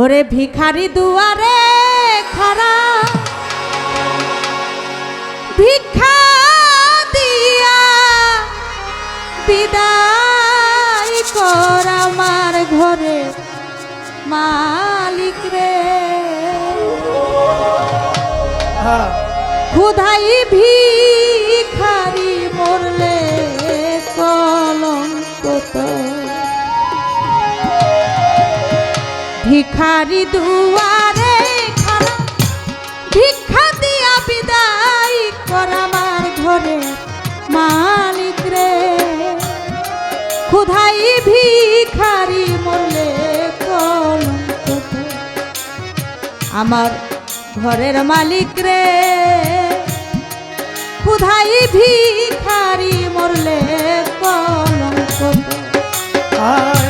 ওরে ভিখারি দুয়ারে খারা, ভিক্ষা দিয়া বিদায় কর আমার ঘরে মালিক রে। খুদাই ভিখারি মরলে কলঙ্ক তো ভিখারি দুয়ারে খারা ভিক্ষা দিয়া বিদায় কর আমার ঘরে মালিক রে খুদাই ভিখারি মরলে কলঙ্ক। আমার ঘরের মালিক রে খুদাই ভিখারি মরলে কলঙ্ক। আয়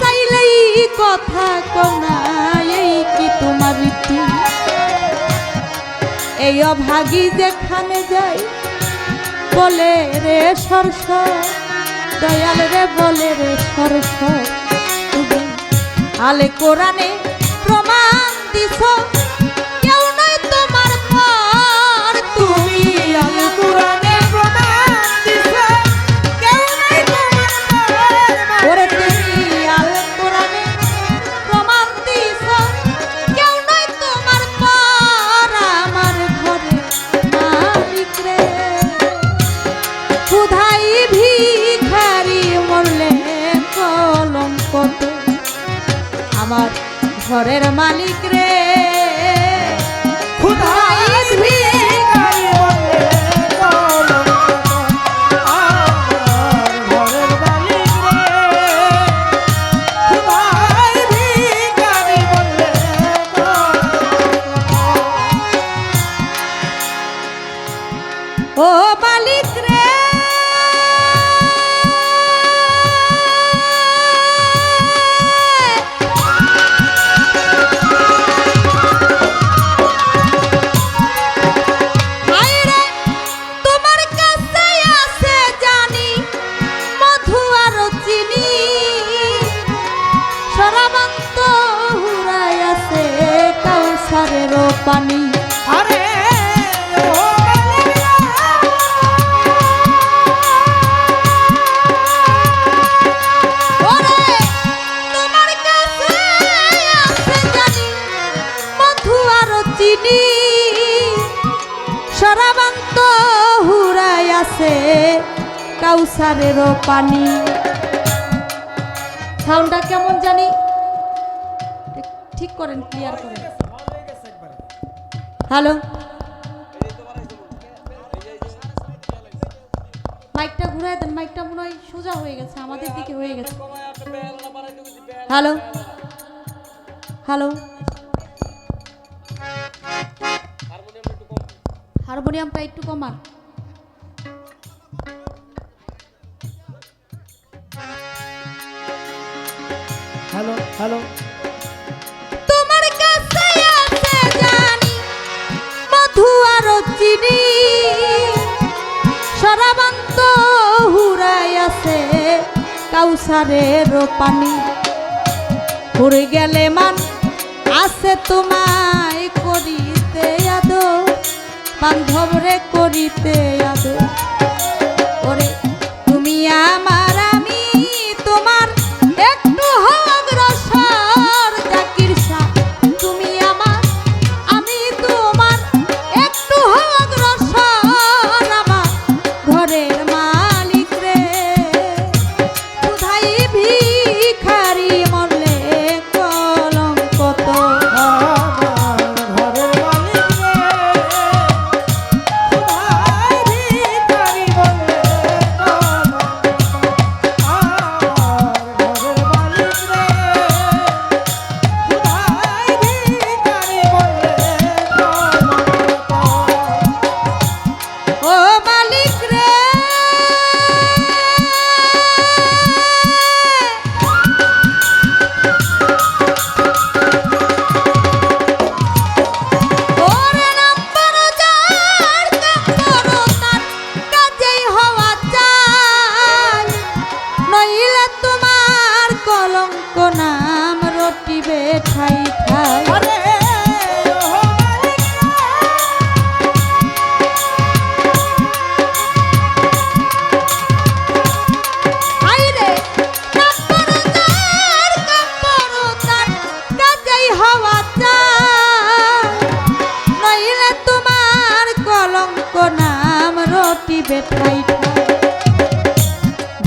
চাইলেই কথা কনা এই কি তোমার এই অভাগী যেখানে যাই, বলে রে সরস দয়াল রে বলে রে সরস আলে কোরআনে প্রমাণ দিছ বলে কলঙ্ক। ও মালিক রে সরাবান্ত হুরাই আছে কাউসারেরও পানি। সাউন্ডটা কেমন জানি? ঠিক করেন ক্লিয়ার করেন। হ্যালো? মাইকটা ঘুরাই দেন, মাইকটা মনে হয় সোজা হয়ে গেছে, আমাদের দিকে হয়ে গেছে। হ্যালো? হ্যালো? হারমোনিয়ামটা একটু কমান। হ্যালো হ্যালো তোমার কাছে আছে জানি মধু আর চিনি। সরাবান্ত হুরাই আছে কাউসারের পানি। ঘুরে গেলে মান আছে তোমায় করি। বান্ধব রে করিতে আদ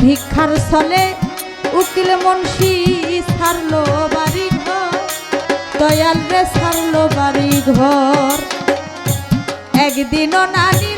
ভিক্ষার ছলে উকিল মনসি ছাড়লো বাড়ি ঘর দয়াল রে ছাড়লো বাড়ি ঘর। একদিনও নারী